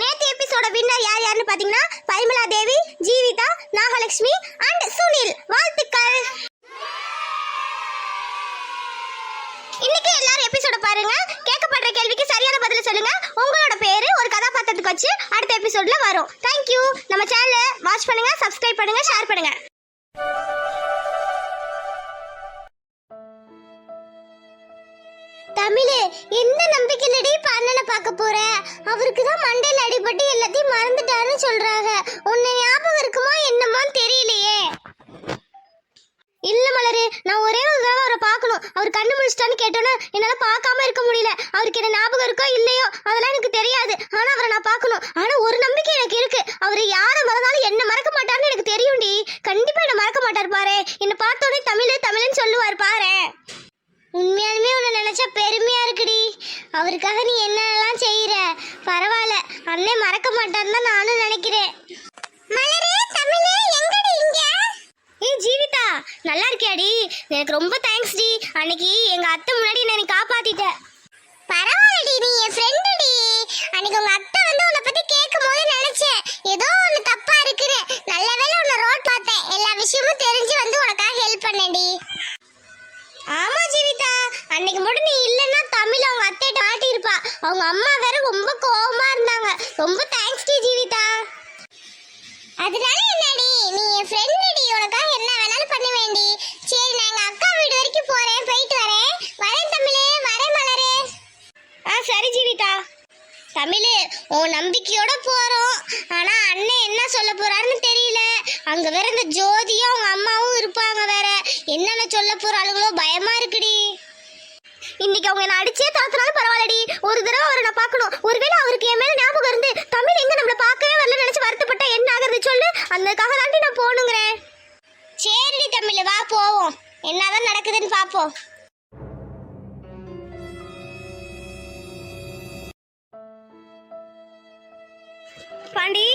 நேற்று எபிசோட வின்னர் யார் யாருன்னு பாத்தீங்கன்னா பரிமலா தேவி ஜீவிதா நாகலட்சுமி அண்ட் சுனில். வாழ்த்துக்கள். இன்னைக்கு எல்லாரும் எபிசோட பாருங்க. கேட்கப்படுற கேள்விக்கு சரியான பதில் சொல்லுங்க. உங்களோட பேரு ஒரு கதாபாத்திரத்துக்கு வச்சு அடுத்த எபிசோட்ல வரும். தேங்க்யூ நம்ம சேனலை வாட்ச் பண்ணுங்க சப்ஸ்கிரைப் பண்ணுங்க ஷேர் பண்ணுங்க. தமிழே என்ன நம்பிக்கையிலடி இப்ப அண்ணனை பார்க்க போற? அவருக்கு தான் மண்டையில அடிபட்டு எல்லாத்தையும் மறந்துட்டாருன்னு சொல்றாங்க. உன்னை ஞாபகம் இருக்குமா என்னமான்னு தெரியலையே. இல்ல மலரு நான் ஒரே ஒரு தடவை அவரை பார்க்கணும். அவர் கண்ணு முடிச்சிட்டான்னு கேட்டோன்னு என்னால பார்க்காம இருக்க முடியல. அவருக்கு என்ன ஞாபகம் இருக்கோ இல்லையோ அதெல்லாம் எனக்கு தெரியாது. ஆனா அவரை நான் பார்க்கணும். ஆனா ஒரு நம்பிக்கை எனக்கு இருக்கு. அவர் யாரை மறந்தாலும் என்ன மறக்க மாட்டார்னு எனக்கு தெரியும்டி. கண்டிப்பா என்ன மறக்க மாட்டார் பாரு. என்ன பார்த்தோன்னே தமிழ் தமிழ்னு சொல்லுவார் பாரு. உண்மையாலுமே உன்னை நினச்சா பெருமையாக இருக்குடி. அவருக்காக நீ என்னெல்லாம் செய்கிற பரவாயில்ல. அண்ணே மறக்க மாட்டான்னு தான் நானும் நினைக்கிறேன். ஜீவிதா நல்லா இருக்கியாடி? எனக்கு ரொம்ப தேங்க்ஸ் டி. அன்னைக்கு எங்க அத்தை முன்னாடி என்னை காப்பாத்திட்ட. பரவாயில்லடி நீ என் ஃப்ரெண்டுடி அன்னைக்கு உங்க அத்தை வந்து உன்னை பத்தி கேட்கும் போது நினைச்சேன். ஏதோ ஒன்று தப்பா இருக்குன்னு என்ன சொல்ல போறாருன்னு தெரியல. அங்க வேற இந்த ஜோதியும் அவங்க அம்மாவும் இருப்பாங்க வேற. என்னென்ன சொல்ல போறாளுங்களோ பயமா இருக்குடி. இன்னைக்கு அவங்க என்ன அடிச்சே தாத்துனாலும் பரவாயில்லடி. ஒரு தடவை அவரை நான் பார்க்கணும். ஒருவேளை அவருக்கு என் மேல ஞாபகம் இருந்து தமிழ் எங்க நம்மள பார்க்கவே வரல நினைச்சு வருத்தப்பட்டா என்ன ஆகுறது சொல்லு? அதுக்காக தாண்டி நான் போகணுங்கிறேன். சரிடி தமிழ் வா போவோம். என்னதான் நடக்குதுன்னு பார்ப்போம். பாண்டி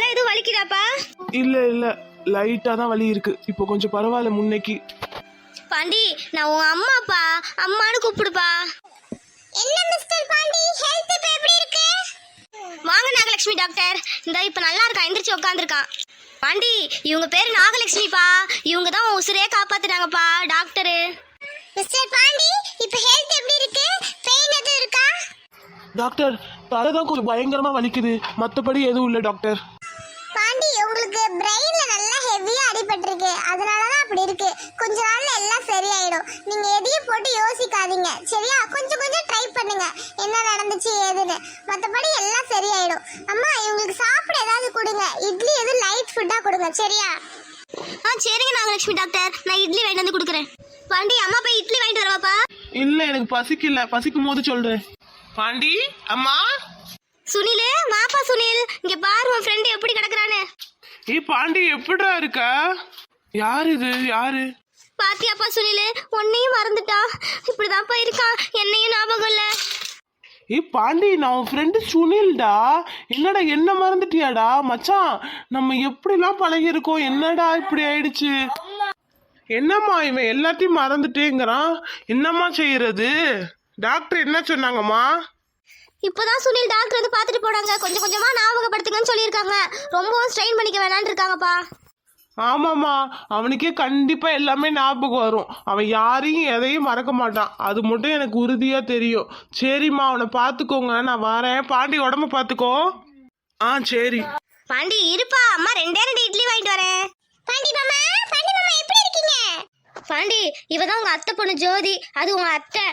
தலை எதுவும் வலிக்குதாப்பா? இல்ல இல்ல. லைட்டா தான் வலி இருக்கு. இப்போ கொஞ்சம் பரவாயில்ல முன்னைக்கு. பாண்டி நான் உன் அம்மாப்பா. அம்மான்னு கூப்பிடுப்பா. என்ன மிஸ்டர் பாண்டி? ஹெல்த் இப்ப எப்படி இருக்கு? வாங்க நாகலட்சுமி டாக்டர் இந்த இப்ப நல்லா இருக்கான். எந்திரிச்சு உட்காந்துருக்கான் பாண்டி இவங்க பேர் நாகலட்சுமிப்பா. இவங்க தான் உன் உசுரே காப்பாத்துனாங்கப்பா. டாக்டரு மிஸ்டர் பாண்டி இப்ப ஹெல்த் எப்படி இருக்கு? பெயின் எதுவும் இருக்கா? டாக்டர் தலை தான் கொஞ்சம் பயங்கரமா வலிக்குது. மத்தபடி எதுவும் இல்ல டாக்டர் அதனால தான் அப்படி இருக்கு. கொஞ்ச நாள்ல எல்லாம் சரியாயிடும். நீங்க எதையும் போட்டு யோசிக்காதீங்க. சரியா? கொஞ்சம் கொஞ்சம் ட்ரை பண்ணுங்க. என்ன நடந்துச்சு ஏதுன்னு. மத்தபடி எல்லாம் சரியாயிடும். அம்மா இவங்களுக்கு சாப்பிட ஏதாவது கொடுங்க. இட்லி எதுவும் லைட் ஃபுட்டா கொடுங்க. சரியா? ஆ சரிங்க நாகலட்சுமி டாக்டர் நான் இட்லி வாங்கிட்டு வந்து கொடுக்குறேன். பாண்டி அம்மா போய் இட்லி வாங்கிட்டு வரவாப்பா? இல்ல எனக்கு பசிக்கல. பசிக்கும் போது சொல்றேன். பாண்டி அம்மா? சுனில் மாப்பா சுனில். இங்க பாரு உன் ஃப்ரெண்டு எப்படி கிடக்குறான்னு. ஏய் பாண்டி எப்படிடா இருக்க? யார் இது? யாரு? பாத்தியாப்பா சுனில் உன்னையும் மறந்துட்டா. இப்படிதான்ப்பா இருக்கான் என்னையும் ஞாபகம் இல்ல. ஏய் பாண்டி நான் உன் ஃப்ரெண்டு சுனில்டா? என்னடா என்ன மறந்துட்டியாடா? மச்சான் நம்ம எப்படிலாம் பழகியிருக்கோம்? என்னடா இப்படி ஆயிடுச்சு? என்னம்மா இவன் எல்லாத்தையும் மறந்துட்டேங்கிறான்? என்னம்மா செய்யறது? டாக்டர் என்ன சொன்னாங்கம்மா? இப்பதான் சுனில் டாக்டர் வந்து பார்த்துட்டு போனாங்க. கொஞ்சம் கொஞ்சமா ஞாபகப்படுத்துங்கன்னு சொல்லியிருக்காங்க. ரொம்பவும் ஸ்ட்ரெயின் பண்ணிக்க வேணாம்னு இருக்காங்கப்பா. ஆமாம்மா அவனுக்கே கண்டிப்பா எல்லாமே ஞாபகம் வரும். அவன் யாரையும் எதையும் மறக்க மாட்டான். அது மட்டும் எனக்கு உறுதியா தெரியும். சரிம்மா அவனை பார்த்துக்கோங்க. நான் வரேன். பாண்டி உடம்ப பார்த்துக்கோ. ஆ சரி. பாண்டி இருப்பா. அம்மா ரெண்டே ரெண்டு இட்லி வாங்கிட்டு வரேன். பாண்டி மாமா பாண்டி மாமா எப்படி இருக்கீங்க? பாண்டி இவ தான் உங்க அத்தை பொண்ணு ஜோதி. அது உங்க அத்தை.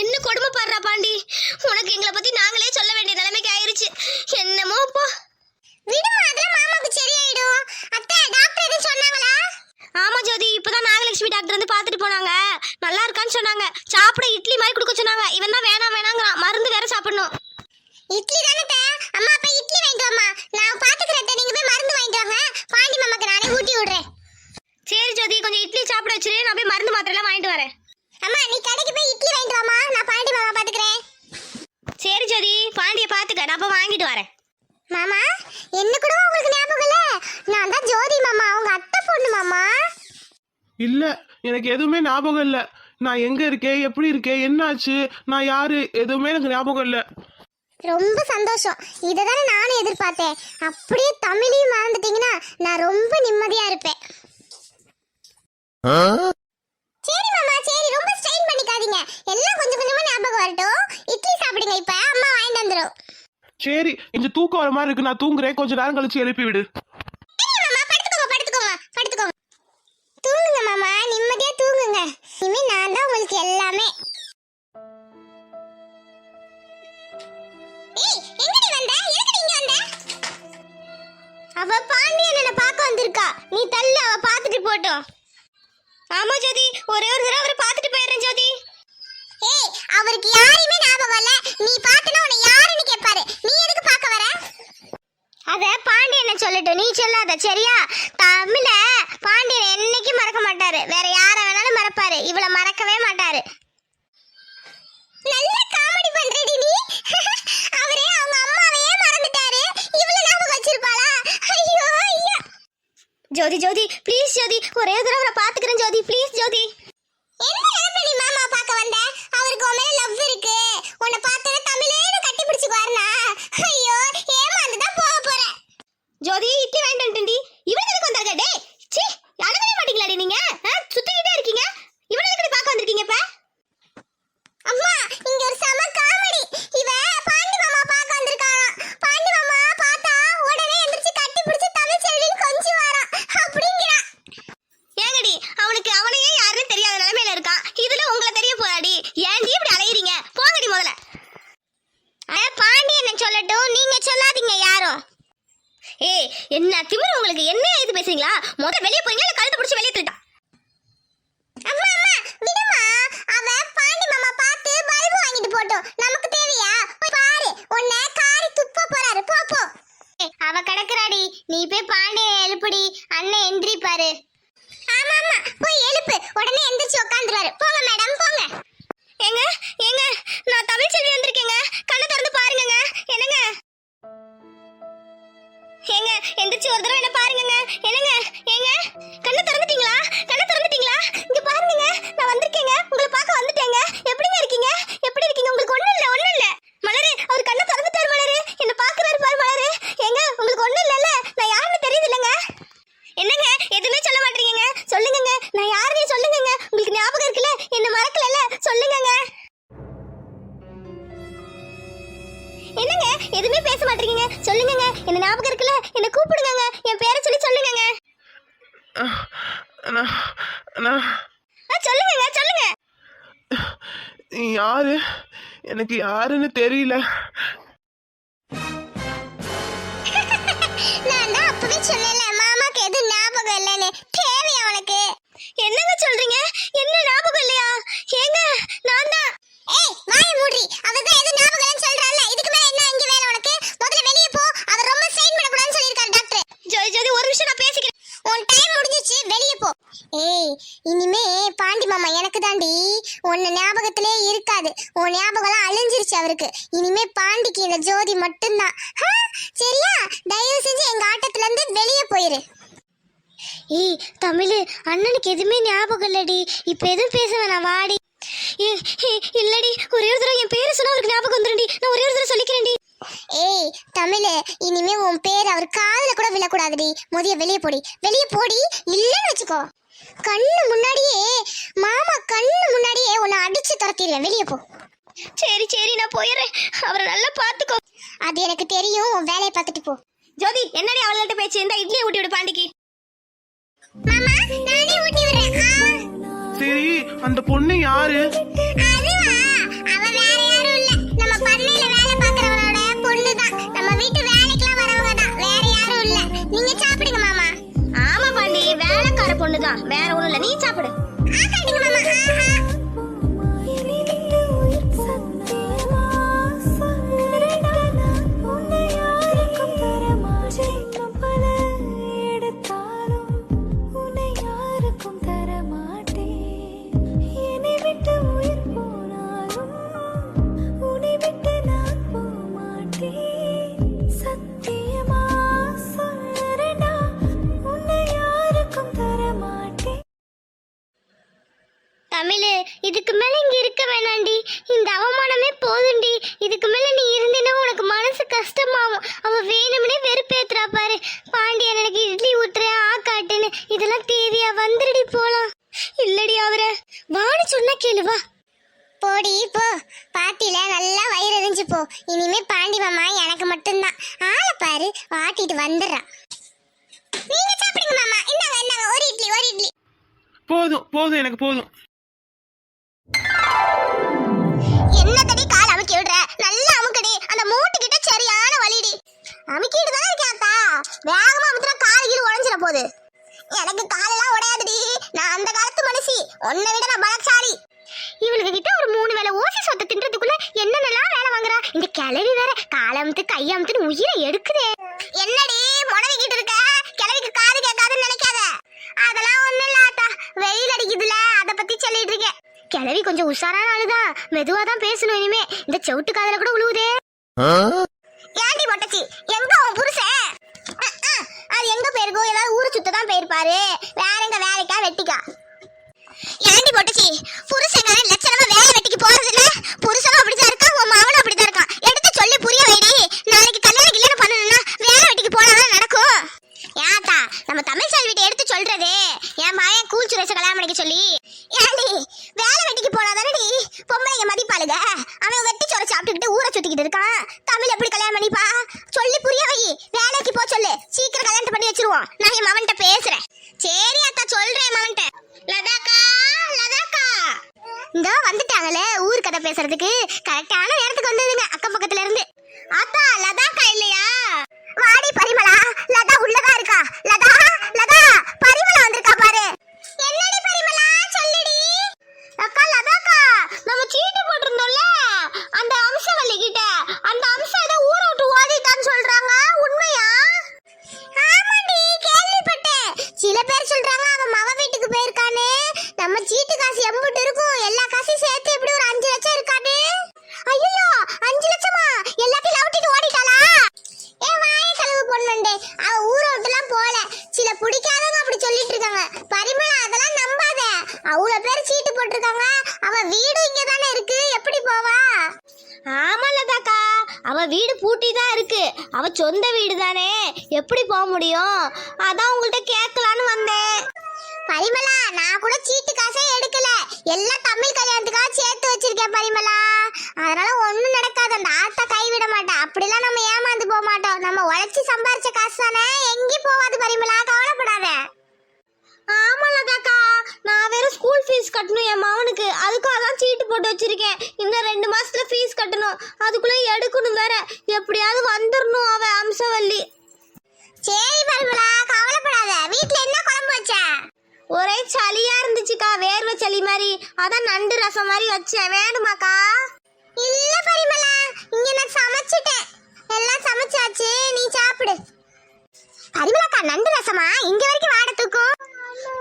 என்ன கொடுமை பாடுறா பாண்டி? உனக்கு எங்களை பத்தி நாங்களே சொல்ல வேண்டிய நிலைமைக்கு ஆயிருச்சு. என்னமோ போ. விடுமா அதெல்லாம் சரியாயிடும். அத்தை டாக்டர் எதுவும் சொன்னாங்களா? ஆமா ஜோதி இப்பதான் நாகலட்சுமி டாக்டர் வந்து பார்த்துட்டு போனாங்க. நல்லா இருக்கான்னு சொன்னாங்க. சாப்பிட இட்லி மாதிரி கொடுக்க சொன்னாங்க. இவன் தான் வேணாம் வேணாங்கிறான். மருந்து வேற சாப்பிடணும். இட்லி தானே அம்மா அப்ப இட்லி வாங்கிட்டு வாமா நான் பாத்துக்கிறேன் நீங்க போய் மருந்து வாங்கிட்டு வாங்க. பாண்டி மாமாக்கு நானே ஊட்டி விடுறேன். சரி ஜோதி கொஞ்சம் இட்லி சாப்பிட வச்சிரு. நான் போய் மருந்து மாத்திரை எல்லாம் வாங்கிட்டு வரேன். அம்மா நீ கடைக்கு போய் இட்லி வாங்கிட்டு வாமா நான் பாண்டி மாமா பாத்துக்கிறேன். சரி ஜோதி பாண்டிய பாத்துக்க. நான் போய் வாங்கிட்டு வரேன். மாமா என்ன கூட உங்களுக்கு ஞாபகம் இல்ல? நான் தான் ஜோதி மாமா அவங்க அத்தை பொண்ணு மாமா. இல்ல எனக்கு எதுவுமே ஞாபகம் இல்ல. நான் எங்க இருக்கேன் எப்படி இருக்கேன் என்னாச்சு நான் யாரு எதுவுமே எனக்கு ஞாபகம் இல்ல. ரொம்ப சந்தோஷம். இதை தானே நானும் எதிர்பார்த்தேன். அப்படியே தமிழையும் மறந்துட்டீங்கன்னா நான் ரொம்ப நிம்மதியா இருப்பேன் சரி மாமா சரி ரொம்ப ஸ்ட்ரெயின் பண்ணிக்காதீங்க எல்லாம் கொஞ்சம் கொஞ்சமா ஞாபகம் வரட்டும் இட்லி சாப்பிடுங்க இப்ப அம்மா வாங்கிட்டு வந்துரும் சரி கொஞ்சம் தூக்கம் வர மாதிரி இருக்கு. நான் தூங்குறேன். கொஞ்ச நேரம் கழிச்சு எழுப்பி விடு. சரி மாமா படுத்துக்கோங்க படுத்துக்கோங்க படுத்துக்கோங்க தூங்குங்க மாமா நிம்மதியா தூங்குங்க. இனிமே நான் தான் உங்களுக்கு எல்லாமே. ஏய் அவ பாண்டியன் என்ன பார்க்க வந்திருக்கா. நீ தள்ளு அவ பார்த்துட்டு போட்டோம். ஆமா ஜோதி ஒரே ஒரு தடவை அவரை பார்த்துட்டு போயிடுறேன் ஜோதி. ஏய் அவருக்கு யாரையுமே ஞாபகம் இல்ல நீ பார்த்தனா உன்னை யாருன்னு கேட்பாரு நீ எதுக்கு பார்க்க வர? அத பாண்டியனை சொல்லட்டும் நீ சொல்லாத சரியா? தமிழ பாண்டியன் என்னைக்கும் மறக்க மாட்டாரு. வேற யார வேணாலும் மறப்பாரு. இவள மறக்கவே மாட்டாரு. நல்ல காமெடி பண்றடி நீ. அவரே அவங்க அம்மாவையே மறந்துட்டாரு. இவள ஞாபகம் வச்சிருப்பாளா? ஐயோ ஐயோ. ஜோதி ஜோதி ப்ளீஸ் ஜோதி ஒரே தடவை அவரை பாத்துக்கிறேன் ஜோதி ப்ளீஸ் ஜோதி. என்ன நினைப்பு நீ மாமா பார்க்க வந்த? அவருக்கு உன் மேல லவ் இருக்கு. உன்னை பார்த்தா தமிழேன்னு கட்டி பிடிச்சுக்குவாருனா ஐயோ ஏமாந்து தான் போக போறேன் ஜோதி இட்லி வாங்கிட்டு வந்துட்டேன்டி. இவன் எதுக்கு வந்தாங்க டே சீ அடங்கவே மாட்டீங்களாடி நீங்க? சுத்திக்கிட்டே இருக்கீங்க. இவனை எதுக்கு பார்க்க வந்திருக்கீங்க இப்ப? அம்மா இங்க ஒரு சம காமெடி. இவன் பாண்டி மாமா பார்க்க வந்திருக்காராம் பாண்டி மாமா பார்த்தா உடனே எந்திரிச்சு கட்டி பிடிச்சு தமிழ் செல்வின்னு கொஞ்சி வாராம் அப்படிங்கிறான் ஏங்கடி அவனுக்கு அவனையே யாருன்னு தெரியாத நிலைமையில இருக்கான் இதுல உங்களை தெரிய போறாடி ஏன்டி இப்படி அலையறீங்க போங்கடி முதல்ல அட பாண்டி என்ன சொல்லட்டும் நீங்க சொல்லாதீங்க யாரும் ஏய் என்ன திமிரு உங்களுக்கு என்ன இது பேசுறீங்களா முத வெளிய போறீங்க இல்ல கழுத்து பிடிச்சு வெளிய தள்ளிட்டா அம்மா அம்மா விடுமா அவ பாண்டி மாமா பார்த்து பல்பு வாங்கிட்டு போட்டோம் நமக்கு தேவையா போய் பாரு உன்னை காரி துப்ப போறாரு போ போ ஏய், அவ கிடக்குறாடி நீ போய் பாண்டிய எனக்கு யாருன்னு தெரியல. நான் தான் அப்பவே சொன்னேன்ல மாமாக்கு எது ஞாபகம் இல்லைன்னு. தேவையா உனக்கு? என்னங்க சொல்றீங்க? என்ன ஞாபகம் இல்லையா? ஏங்க நான் தான். ஏய் வாய் மூடி. அவ தான் எது ஞாபகம் இல்லைன்னு சொல்றால இதுக்கு மேல என்ன இங்க வேலை உனக்கு? முதல்ல வெளிய போ. அவர் ரொம்ப ஸ்ட்ரெயின் பண்ண கூடாதுன்னு சொல்லிருக்காரு டாக்டர். ஜோதி ஜோதி ஒரு நிமிஷம் நான் பேசிக்கிறேன். உன் டைம் முடிஞ்சிச்சு வெளிய போ. ஏய் இனிமே பாண்டி மாமா எனக்கு தாண்டி உன்ன ஞாபகத்திலே இருக்காது. உன் ஞாபகம்லாம் அழிஞ்சிருச்சு அவருக்கு. இனிமே பாண்டிக்கு இந்த ஜோதி மட்டும்தான். சரியா? தயவு செஞ்சு எங்க ஆட்டத்துல இருந்து வெளியே போயிரு. ஏய் தமிழ் அண்ணனுக்கு எதுவுமே ஞாபகம் இல்லடி. இப்ப எதுவும் பேச வேணாம் வாடி. இல்லடி. ஒரே ஒரு தடவை என் பேரை சொன்னா அவருக்கு ஞாபகம் வந்துருடி நான் ஒரே ஒரு தடவை சொல்லிக்கிறேன்டி. ஏய் தமிழ் இனிமே உன் பேர் அவர் காதுல கூட விழக்கூடாதுடி. மொதிய வெளியே போடி. வெளியே போடி. இல்லைன்னு வச்சுக்கோ. கண்ணு முன்னாடியே மாமா கண்ணு முன்னாடியே உன்னை அடிச்சு துரத்திடுவேன். வெளியே போ. சரி சரி நான் போயிடுறேன். அவரை நல்லா பார்த்துக்கோ. அது எனக்கு தெரியும். உன் வேலையை பார்த்துட்டு போ. ஜோதி என்னடி அவள்கிட்ட பேச்சு? இந்த இட்லியை ஊட்டி விடு பாண்டிக்கு. மாமா நானே ஊட்டி விடுறேன். சரி அந்த பொண்ணு யாரு? அதுவா அவ வேற யாரும் இல்ல. நம்ம பண்ணையில இதுக்கு மேல இங்க இருக்க வேணாண்டி. இந்த அவமானமே போதும்டி இதுக்கு மேல நீ இருந்தேன்னா உனக்கு மனசு கஷ்டமாகும். அவ வேணும்னே வெறுப்பேத்துறா பாரு. பாண்டியன் எனக்கு இட்லி ஊட்டுறேன் ஆ காட்டுன்னு. இதெல்லாம் தேவையா வந்துடுடி போலாம். இல்லடி அவர. வான்னு சொன்னா கேளு வா. போடி போ. பாட்டில நல்லா வயிறு எரிஞ்சு போ. இனிமே பாண்டி மாமா எனக்கு மட்டும்தான். ஆளை பாரு வாட்டிட்டு வந்துடுறான் நீங்க சாப்பிடுங்க மாமா. இந்தாங்க இந்தாங்க ஒரு இட்லி ஒரு இட்லி. போதும் போதும் எனக்கு போதும். அமுக்கிட்டு தானே இருக்காத்தா வேகமா அமுத்துற கால் கீழ் உடஞ்சிட போகுது எனக்கு காலெல்லாம் உடையாதுடி. நான் அந்த காலத்து மனுஷி. உன்னை விட நான் பலசாலி. இவளுக்கு கிட்ட ஒரு மூணு வேளை ஓசி சொத்தை தின்றதுக்குள்ள என்னென்னலாம் வேலை வாங்குறா? இந்த கிளவி வேற காலமுத்து கையமுத்துன்னு உயிரை எடுக்குதே. என்னடி முடவிக்கிட்டு இருக்க? கிளவிக்கு காது கேட்காதுன்னு நினைக்காத. அதெல்லாம் ஒண்ணும் இல்ல ஆத்தா வெயில் அடிக்குதுல அதை பத்தி சொல்லிட்டு இருக்கேன். கிளவி கொஞ்சம் உஷாரான ஆளுதான். மெதுவா தான் பேசணும் இனிமே. இந்த செவுட்டு காதல கூட உழுவுதே. சுத்த தான் போயிருப்பாரு வேறங்க வேலைக்கா வெட்டிக்கா? ஏண்டி மொட்டச்சி புருஷங்க லட்சணமா வேலை வெட்டிக்கு போறது இல்ல புருஷனும் அப்படிதான் இருக்கான் உன் மகனும் அப்படிதான் இருக்கான். எடுத்து சொல்லி புரிய வைடி. நாளைக்கு ஆத்தா சொந்த வீடு தானே எப்படி போக முடியும்? அதான் உங்கள்கிட்ட கேட்கலான்னு வந்தேன். பரிமலா நான் கூட சீட்டு காசே எடுக்கல. எல்லாம் தமிழ் கல்யாணத்துக்காக சேர்த்து வச்சிருக்கேன் பரிமலா அதனால ஒன்றும் நடக்காது. அந்த ஆத்தா கைவிட மாட்டேன் அப்படிலாம் நம்ம ஏமாந்து போக மாட்டோம். நம்ம உழைச்சி சம்பாரிச்ச காசு தானே? எங்கேயும் போகாது பரிமலா கவலைப்படாத. ஆமா நான் வேற ஸ்கூல் ஃபீஸ் கட்டணும் என் மகனுக்கு. அதுக்காக தான் சீட்டு போட்டு வச்சிருக்கேன். இன்னும் ரெண்டு மாசத்துல ஃபீஸ் கட்டணும். அதுக்குள்ள எடுக்கணும் வேற. எப்படியாவது வந்துடணும் அவ அம்சவல்லி. சரி பரிமளா கவலைப்படாத. வீட்ல என்ன குழம்பு வச்ச? ஒரே சளியா இருந்துச்சுக்கா வேர்வை சளி மாதிரி. அதான் நண்டு ரசம் மாதிரி வச்சேன். வேணுமாக்கா? இல்ல பரிமளா இங்க நான் சமைச்சிட்டேன். எல்லாம் சமைச்சாச்சு நீ சாப்பிடு. பரிமளாக்கா நண்டு ரசமா? இங்க வரைக்கும் வாட தூக்கும்.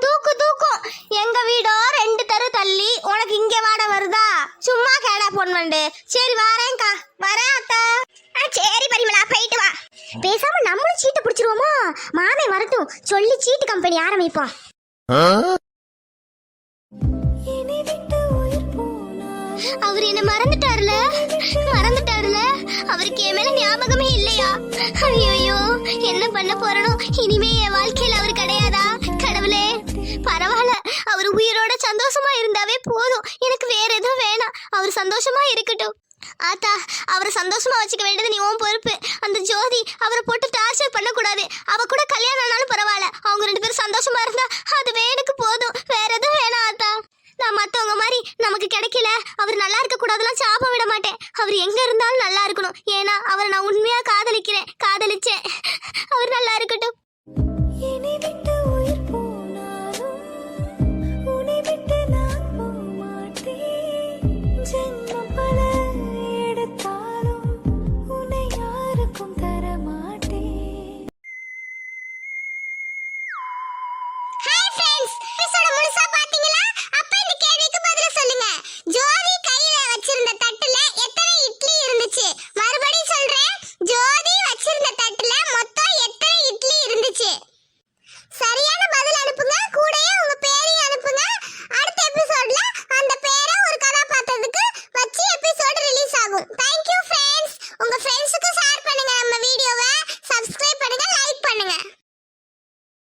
தூக்கு தூக்கும் எங்க வீடோ ரெண்டு தெரு தள்ளி உனக்கு இங்க வாட வருதா? சும்மா கேடா பொண்ணுண்டு சரி வரேன்க்கா. வரேன் அத்தா. சரி பரிமளா போயிட்டு வா. பேசாம நம்மளும் சீட்டு பிடிச்சிருவோமோ? மாமே வரட்டும். சொல்லி சீட்டு கம்பெனி ஆரம்பிப்போம். அவர் என்ன மறந்துட்டாருல? மறந்துட்டாருல? அவருக்கு என் மேல ஞாபகமே இல்லையா? ஐயோ என்ன பண்ண போறனோ? இனிமே என் வாழ்க்கையில அவர் கிடையாதா. சந்தோஷமா இருந்தாவே போதும். எனக்கு வேற எதுவும் வேணாம். அவர் சந்தோஷமா இருக்கட்டும். ஆத்தா அவரை சந்தோஷமா வச்சுக்க வேண்டியது நீ உன் பொறுப்பு. அந்த ஜோதி அவரை போட்டு டார்ச்சர் பண்ணக்கூடாது. அவ கூட கல்யாணம் ஆனாலும் பரவாயில்ல. அவங்க ரெண்டு பேரும் சந்தோஷமா இருந்தா அதுவே எனக்கு போதும். வேற எதுவும் வேணாம் ஆத்தா. நான் மற்றவங்க மாதிரி நமக்கு கிடைக்கல. அவர் நல்லா இருக்க கூடாதுலாம் சாபம் விட மாட்டேன். அவர் எங்க இருந்தாலும் நல்லா இருக்கணும். ஏன்னா அவரை நான் உண்மையா காதலிக்கிறேன். காதலிச்சேன். அவர் நல்லா இருக்கட்டும். எபிசோட முழுசா பாத்தீங்க